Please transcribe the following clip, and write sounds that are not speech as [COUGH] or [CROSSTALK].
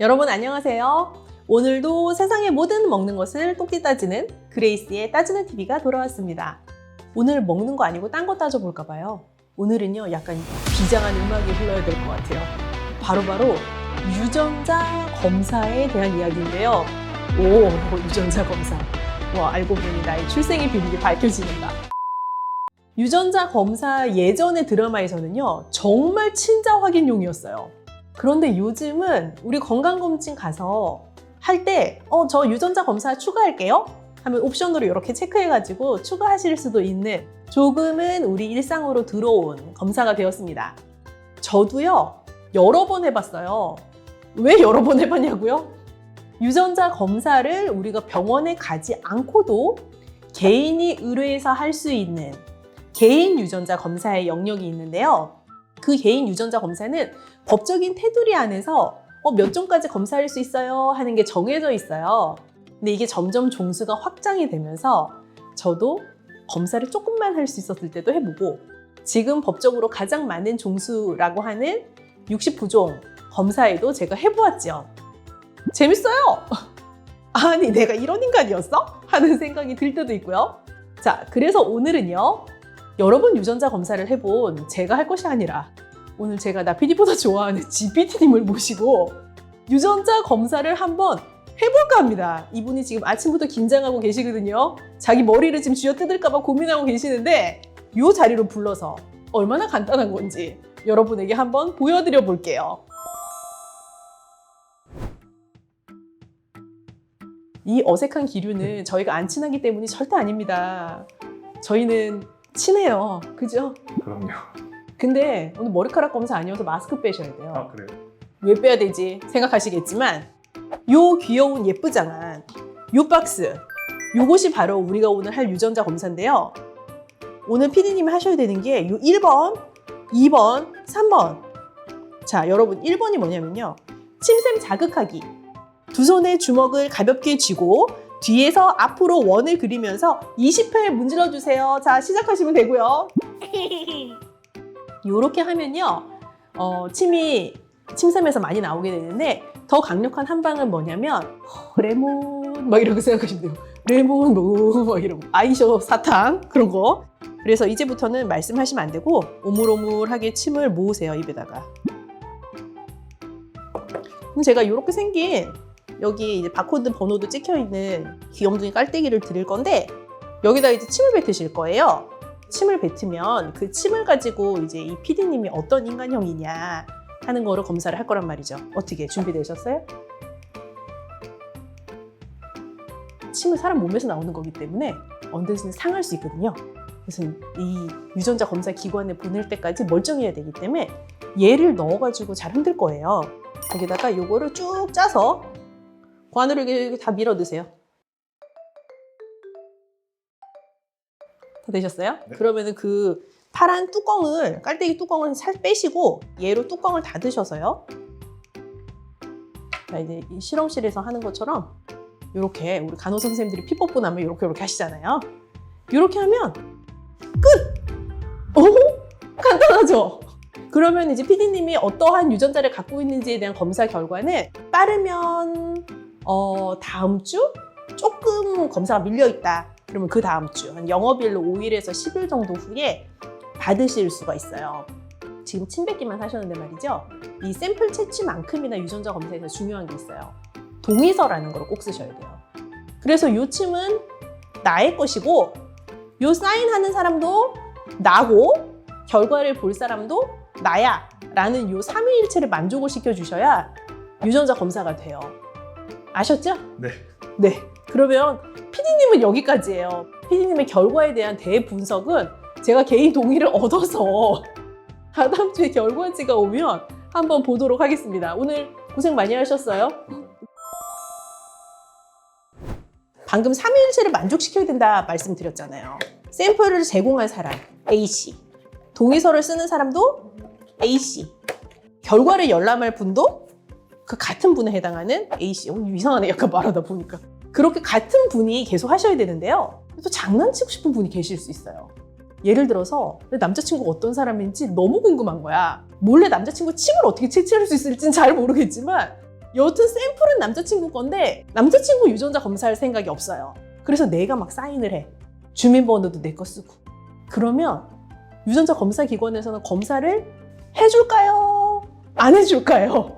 여러분 안녕하세요. 오늘도 세상의 모든 먹는 것을 똑띠 따지는 그레이스의 따지는 TV가 돌아왔습니다. 오늘 먹는 거 아니고 딴 거 따져볼까 봐요. 오늘은요 약간 비장한 음악이 흘러야 될 것 같아요. 바로바로 유전자 검사에 대한 이야기인데요. 오 유전자 검사. 와 알고 보니 나의 출생의 비밀이 밝혀지는다. 유전자 검사 예전의 드라마에서는요 정말 친자 확인용이었어요. 그런데 요즘은 우리 건강검진 가서 할 때, 어, 저 유전자 검사 추가할게요? 하면 옵션으로 이렇게 체크해가지고 추가하실 수도 있는 조금은 우리 일상으로 들어온 검사가 되었습니다. 저도요, 여러 번 해봤어요. 왜 여러 번 해봤냐고요? 유전자 검사를 우리가 병원에 가지 않고도 개인이 의뢰해서 할 수 있는 개인 유전자 검사의 영역이 있는데요. 그 개인 유전자 검사는 법적인 테두리 안에서 어, 몇 종까지 검사할 수 있어요 하는 게 정해져 있어요. 근데 이게 점점 종수가 확장이 되면서 저도 검사를 조금만 할 수 있었을 때도 해보고 지금 법적으로 가장 많은 종수라고 하는 69종 검사에도 제가 해보았죠. 재밌어요. [LAUGHS] 아니 내가 이런 인간이었어? 하는 생각이 들 때도 있고요. 자, 그래서 오늘은요. 여러 번 유전자 검사를 해본 제가 할 것이 아니라 오늘 제가 나피디보다 [LAUGHS] 좋아하는 GPT님을 모시고 유전자 검사를 한번 해볼까 합니다. 이분이 지금 아침부터 긴장하고 계시거든요. 자기 머리를 지금 쥐어 뜯을까봐 고민하고 계시는데 이 자리로 불러서 얼마나 간단한 건지 여러분에게 한번 보여드려 볼게요. 이 어색한 기류는 저희가 안 친하기 때문이 절대 아닙니다. 저희는 친해요. 그죠? 그럼요. 근데 오늘 머리카락 검사 아니어서 마스크 빼셔야 돼요. 아 그래요? 왜 빼야 되지 생각하시겠지만 요 귀여운 예쁘장한 요 박스 요것이 바로 우리가 오늘 할 유전자 검사인데요. 오늘 피디님이 하셔야 되는 게 요 1번, 2번, 3번. 자, 여러분 1번이 뭐냐면요. 침샘 자극하기. 두 손의 주먹을 가볍게 쥐고 뒤에서 앞으로 원을 그리면서 20회 문질러 주세요. 자, 시작하시면 되고요. [LAUGHS] 요렇게 하면요. 어, 침이 침샘에서 많이 나오게 되는데 더 강력한 한 방은 뭐냐면 어, 레몬 막 이렇게 생각하시면 돼요. 레몬 뭐막 이런 거. 아이셔 사탕 그런 거. 그래서 이제부터는 말씀하시면 안 되고 오물오물하게 침을 모으세요 입에다가. 그럼 제가 이렇게 생긴 여기 이제 바코드 번호도 찍혀 있는 귀염둥이 깔때기를 드릴 건데 여기다 이제 침을 뱉으실 거예요. 침을 뱉으면 그 침을 가지고 이제 이 PD님이 어떤 인간형이냐 하는 거를 검사를 할 거란 말이죠. 어떻게 준비되셨어요? 침은 사람 몸에서 나오는 거기 때문에 언제든 상할 수 있거든요. 그래서 이 유전자 검사 기관에 보낼 때까지 멀쩡해야 되기 때문에 얘를 넣어가지고 잘 흔들 거예요. 여기다가 요거를 쭉 짜서 그 안으로 이렇게 다 밀어 넣으세요. 다 되셨어요? 네. 그러면은 그 파란 뚜껑을 깔때기 뚜껑을 살 빼시고 얘로 뚜껑을 닫으셔서요. 자 이제 이 실험실에서 하는 것처럼 이렇게 우리 간호사 선생님들이 피 뽑고 나면 이렇게 이렇게 하시잖아요. 이렇게 하면 끝. 오 간단하죠. 그러면 이제 PD님이 어떠한 유전자를 갖고 있는지에 대한 검사 결과는 빠르면 어, 다음 주 조금 검사가 밀려 있다. 그러면 그 다음 주, 한 영업일로 5일에서 10일 정도 후에 받으실 수가 있어요. 지금 침 뱉기만 하셨는데 말이죠. 이 샘플 채취만큼이나 유전자 검사에서 중요한 게 있어요. 동의서라는 걸 꼭 쓰셔야 돼요. 그래서 요 침은 나의 것이고, 요 사인하는 사람도 나고, 결과를 볼 사람도 나야. 라는 요 삼위일체를 만족을 시켜주셔야 유전자 검사가 돼요. 아셨죠? 네. 네. 그러면 PD님은 여기까지예요. PD님의 결과에 대한 대분석은 제가 개인 동의를 얻어서 [LAUGHS] 다다음 주에 결과지가 오면 한번 보도록 하겠습니다. 오늘 고생 많이 하셨어요. 방금 3일체를 만족시켜야 된다 말씀드렸잖아요. 샘플을 제공한 사람 A씨, 동의서를 쓰는 사람도 A씨, 결과를 열람할 분도 그 같은 분에 해당하는 A씨. 어, 이상하네. 약간 말하다 보니까. 그렇게 같은 분이 계속 하셔야 되는데요. 또 장난치고 싶은 분이 계실 수 있어요. 예를 들어서 내 남자친구가 어떤 사람인지 너무 궁금한 거야. 몰래 남자친구 침을 어떻게 채취할 수 있을지는 잘 모르겠지만 여튼 샘플은 남자친구 건데 남자친구 유전자 검사할 생각이 없어요. 그래서 내가 막 사인을 해. 주민번호도 내 거 쓰고. 그러면 유전자 검사 기관에서는 검사를 해줄까요? 안 해줄까요?